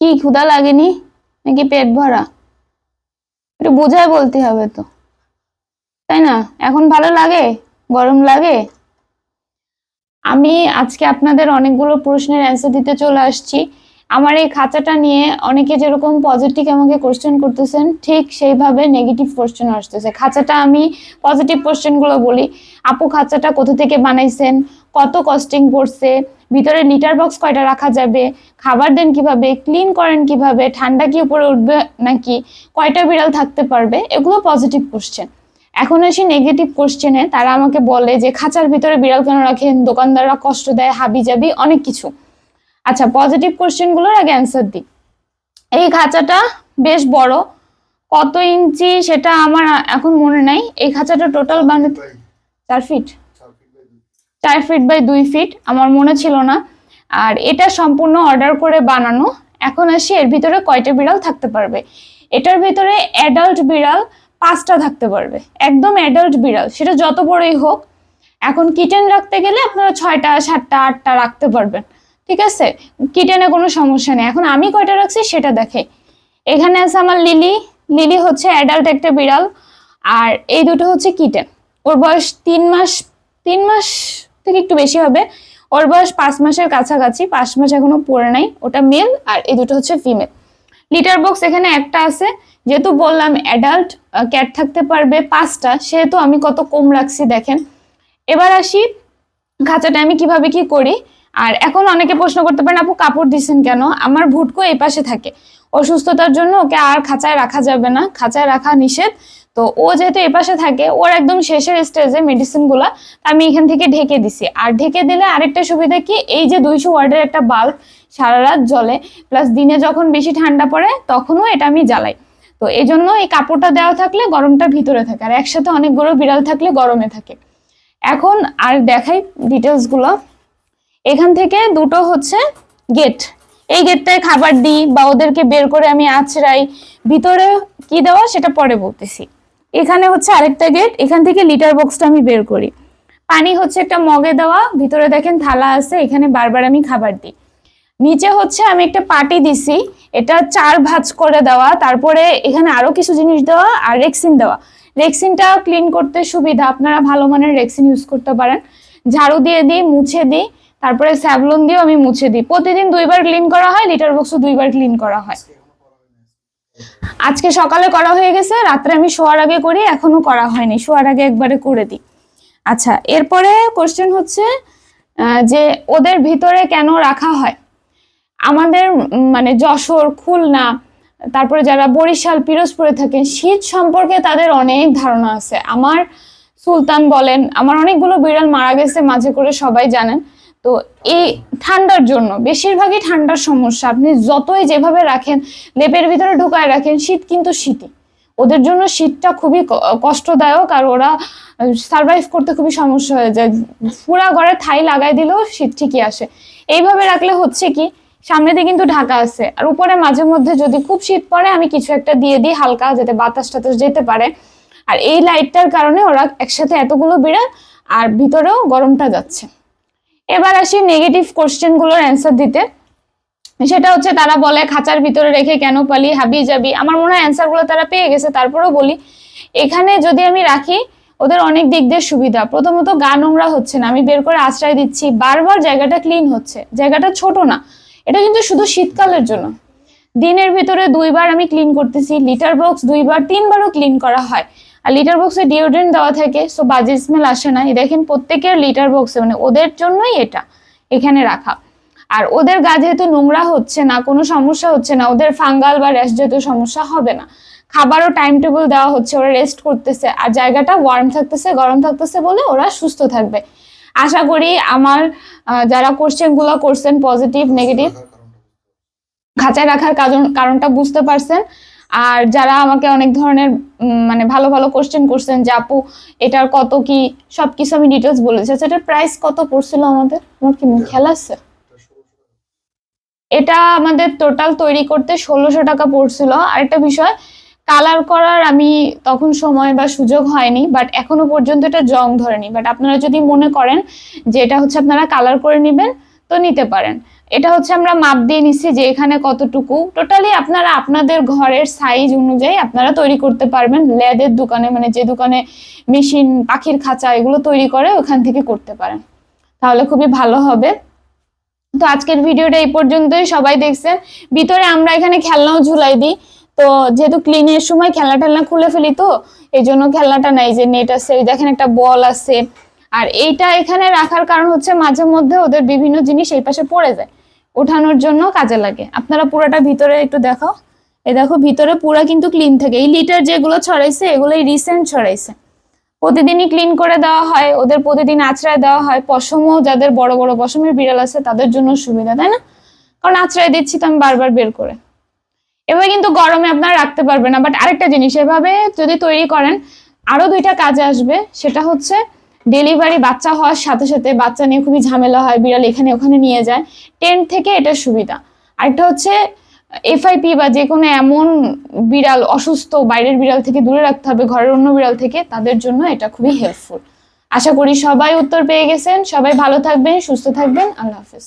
কি ক্ষুধা লাগেনি? নাকি পেট ভরা? একটু বোঝায় বলতে হবে তো। তাই না? এখন ভালো লাগে? গরম লাগে? আমি আজকে আপনাদের অনেকগুলো প্রশ্নের অ্যান্সার দিতে চলে আসছি। আমার এই খাঁচাটা নিয়ে অনেকে যেরকম পজিটিভ আমাকে কোশ্চেন করতেছেন, ঠিক সেইভাবে নেগেটিভ কোশ্চেন আসতেছে। খাঁচাটা আমি পজিটিভ কোশ্চেনগুলো বলি। আপু খাঁচাটা কোথা থেকে বানাইছেন? কত কস্টিং পড়ছে? ভিতরে লিটার বক্স কয়টা রাখা যাবে? খাবার দেন কীভাবে? ক্লিন করেন কীভাবে? ঠান্ডা কি উপরে উঠবে নাকি? কয়টা বিড়াল থাকতে পারবে? এগুলো পজিটিভ কোশ্চেন এখন আসি নেগেটিভ কোশ্চেনে তারা আমাকে বলে যে, খাঁচার ভিতরে বিড়াল কেন রাখেন? দোকানদাররা কষ্ট দেয় হাবি জাবি অনেক কিছু। আচ্ছা পজিটিভ কোশ্চেনগুলোর আগে অ্যান্সার দিই। এই খাঁচাটা বেশ বড়। কত ইঞ্চি সেটা আমার এখন মনে নাই। এই খাঁচাটা টোটাল বানাতে চার ফিট চার ফিট বাই দুই ফিট আমার মনে ছিল না। আর এটা সম্পূর্ণ অর্ডার করে বানানো। এখন আসি এর ভিতরে কয়টা বিড়াল থাকতে পারবে? এটার ভিতরে অ্যাডাল্ট বিড়াল পাঁচটা থাকতে পারবে। একদম অ্যাডাল্ট বিড়াল। সেটা যত বড়ই হোক এখন কিচেন রাখতে গেলে আপনারা ছয়টা সাতটা আটটা রাখতে পারবেন। ঠিক আছে? কিচেনে কোনো সমস্যা নেই। এখন আমি কয়টা রাখছি সেটা দেখে। এখানে আছে আমার লিলি। লিলি হচ্ছে অ্যাডাল্ট একটা বিড়াল। আর এই দুটো হচ্ছে কিটেন। ওর বয়স তিন মাস তিন মাস থেকে একটু বেশি হবে। ওর বয়স পাঁচ মাসের কাছাকাছি। পাঁচ মাস এখনও পড়ে নাই। ওটা মেল আর এই দুটো হচ্ছে ফিমেল লিটার বক্স এখানে একটা আছে। যেহেতু বললাম অ্যাডাল্ট ক্যাট থাকতে পারবে পাঁচটা। সেহেতু আমি কত কম রাখছি দেখেন। এবার আসি, খাঁচাটা আমি কীভাবে কি করি? আর এখন অনেকে প্রশ্ন করতে পারেন, আপু, কাপড় দিচ্ছেন কেন? আমার ভুটকো এই পাশে থাকে। অসুস্থতার জন্য ওকে আর খাঁচায় রাখা যাবে না, খাঁচায় রাখা নিষেধ। তো ও যেহেতু এই পাশে থাকে, ওর একদম শেষের স্টেজে মেডিসিনগুলা আমি এখান থেকে ঢেকে দিছি। আর ঢেকে দিলে আরেকটা সুবিধা কি? এই যে দুইশো ওয়ার্ডের একটা বাল্ব সারা রাত জ্বলে প্লাস দিনে যখন বেশি ঠান্ডা পড়ে, তখনও এটা আমি জ্বালাই। তো এই জন্য এই কাপড়টা দেওয়া থাকলে গরমটা ভিতরে থাকে, আর একসাথে অনেকগুলো বিড়াল থাকলে গরমে থাকে। এখন আর দেখাই ডিটেলসগুলো। এখান থেকে দুটো হচ্ছে গেট এই গেটটায় খাবার দিই বা ওদেরকে বের করে আমি আছড়াই। ভিতরে কি দেওয়া সেটা পরে বলতেছি। এখানে হচ্ছে আরেকটা গেট এখান থেকে লিটার বক্সটা আমি বের করি। পানি হচ্ছে একটা মগে দেওয়া, ভিতরে দেখেন থালা আছে, এখানে বারবার আমি খাবার দিই। নিচে হচ্ছে আমি একটা পাটি দিছি, এটা চার ভাজ করে দেওয়া, তারপরে এখানে আরও কিছু জিনিস দেওয়া আর রেক্সিন দেওয়া। রেক্সিনটা ক্লিন করতে সুবিধা, আপনারা ভালো মানের রেক্সিন ইউজ করতে পারেন। ঝাড়ু দিয়ে দিই, মুছে দিই তারপরে স্যাভলন দিয়েও আমি মুছে দিই। প্রতিদিন দুইবার ক্লিন করা হয় লিটার বক্সও দুইবার ক্লিন করা হয়। আজকে সকালে করা হয়ে গেছে, রাত্রে আমি শোয়ার আগে করি, এখনও করা হয়নি, শোয়ার আগে একবারে করে দিই। আচ্ছা এরপরে কোশ্চেন হচ্ছে যে ওদের ভিতরে কেন রাখা হয়? আমাদের মানে যশোর, খুলনা, তারপরে যারা বরিশাল, পিরোজপুরে থাকেন, শীত সম্পর্কে তাদের অনেক ধারণা আছে। আমার সুলতান বলেন, আমার অনেকগুলো বিড়াল মারা গেছে, মাঝে করে সবাই জানেন। তো এই ঠান্ডার জন্য, বেশিরভাগই ঠান্ডার সমস্যা। আপনি যতই যেভাবে রাখেন, লেপের ভিতরে ঢুকায় রাখেন, শীত কিন্তু শীতই। ওদের জন্য শীতটা খুবই কষ্টদায়ক আর ওরা সার্ভাইভ করতে খুবই সমস্যা হয়ে যায়। পুরা ঘরে থাই লাগাই দিলেও শীত ঠিকই আসে। এইভাবে রাখলে হচ্ছে কি সামনে দিয়ে কিন্তু ঢাকা আছে। আর উপরে মাঝে মধ্যে যদি খুব শীত পড়ে, আমি কিছু একটা দিয়ে দিই হালকা, যাতে বাতাস টাতাস যেতে পারে। আর এই লাইটটার কারণে ওরা একসাথে এতগুলো বিড়াল, আর ভিতরেও গরমটা যাচ্ছে। এবার আসি নেগেটিভ কোশ্চেনগুলোর অ্যান্সার দিতে। সেটা হচ্ছে তারা বলে, খাঁচার ভিতরে রেখে কেন পালি হাবি যাবি? আমার মনে হয় অ্যান্সারগুলো তারা পেয়ে গেছে, তারপরেও বলি। এখানে যদি আমি রাখি, ওদের অনেক দিক দিয়ে সুবিধা। প্রথমত গা নোংরা হচ্ছে না, আমি বের করে আশ্রয় দিচ্ছি। বারবার জায়গাটা ক্লিন হচ্ছে, জায়গাটা ছোট না। এটা কিন্তু শুধু শীতকালের জন্য। দিনের ভিতরে দুইবার আমি ক্লিন করতেছি লিটার বক্স দুইবার, তিনবারও ক্লিন করা হয়। আর লিটার বক্সে ডিওড্রেন্ট দেওয়া থাকে সো বাজে স্মেল আসে না। দেখেন প্রত্যেকের লিটার বক্সে মানে ওদের জন্যই এটা এখানে রাখা। আর ওদের গা যেহেতু নোংরা হচ্ছে না কোনো সমস্যা হচ্ছে না ওদের ফাঙ্গাল বা র্যাশ জাতীয় সমস্যা হবে না। খাবারও টাইম টেবিল দেওয়া হচ্ছে ওরা রেস্ট করতেছে আর জায়গাটা ওয়ার্ম থাকতেছে গরম থাকতেছে বলে ওরা সুস্থ থাকবে। আশা করি আমার যারা কোশ্চেনগুলো করছেন পজিটিভ নেগেটিভ খাঁচায় রাখার কারণ কারণটা বুঝতে পারছেন। আর যারা আমাকে অনেক ধরনের মানে ভালো ভালো কোশ্চেন করছেন যে, আপু, এটার কত কি? সব কিছু আমি ডিটেলস বলেছি। আচ্ছা এটার প্রাইস কত পড়ছিল আমাদের? আমার কি খেয়াল আছে? এটা আমাদের টোটাল তৈরি করতে ষোলোশো টাকা পড়ছিল। আরেকটা বিষয় কালার করার আমি তখন সময় বা সুযোগ হয়নি বাট এখনও পর্যন্ত এটা জং ধরেনি। বাট আপনারা যদি মনে করেন যে, এটা হচ্ছে আপনারা কালার করে নেবেন তো নিতে পারেন। এটা হচ্ছে আমরা মাপ দিয়ে নিচ্ছি যে এখানে কতটুকু। টোটালি আপনারা আপনাদের ঘরের সাইজ অনুযায়ী আপনারা তৈরি করতে পারবেন। লেদের দোকানে মানে যে দোকানে মেশিন, পাখির খাঁচা এগুলো তৈরি করে ওখান থেকে করতে পারেন। তাহলে খুবই ভালো হবে। তো আজকের ভিডিওটা এই পর্যন্তই। সবাই দেখছেন। ভিতরে আমরা এখানে খেলনাও ঝুলাই দিই। তো যেহেতু ক্লিনের সময় খেলনা টেলনা খুলে ফেলি তো, এই জন্য খেলনাটা নাই যে নেট আছে। দেখেন একটা বল আছে। আর এইটা এখানে রাখার কারণ হচ্ছে মাঝে মধ্যে ওদের বিভিন্ন জিনিস এই পাশে পড়ে যায়। ওঠানোর জন্য কাজে লাগে। আপনারা পুরোটা ভিতরে একটু দেখাও। এই দেখো, ভিতরে পুরা কিন্তু ক্লিন থাকে। এই লিটার যেগুলো ছড়াইছে, এগুলোই রিসেন্ট ছড়াইছে। প্রতিদিনই ক্লিন করে দেওয়া হয়, ওদের প্রতিদিন আছড়ায় দেওয়া হয়। পশমও যাদের বড় বড় পশমের বিড়াল আছে, তাদের জন্য সুবিধা, তাই না? কারণ আছড়ায় দিচ্ছি তো আমি বারবার বের করে। এভাবে কিন্তু গরমে আপনারা রাখতে পারবেন না। বাট আরেকটা জিনিস, এভাবে যদি তৈরি করেন, আরও দুইটা কাজে আসবে। সেটা হচ্ছে ডেলিভারি বাচ্চা হওয়ার সাথে সাথে বাচ্চা নিয়ে খুবই ঝামেলা হয়, বিড়াল এখানে ওখানে নিয়ে যায়। টেন্ট থেকে এটা সুবিধা। আরেকটা হচ্ছে এফআইপি বা যে কোনো এমন বিড়াল, অসুস্থ বাইরের বিড়াল থেকে দূরে রাখতে হবে, ঘরের অন্য বিড়াল থেকে, তাদের জন্য এটা খুবই হেল্পফুল আশা করি সবাই উত্তর পেয়ে গেছেন। সবাই ভালো থাকবেন, সুস্থ থাকবেন। আল্লাহ হাফেজ।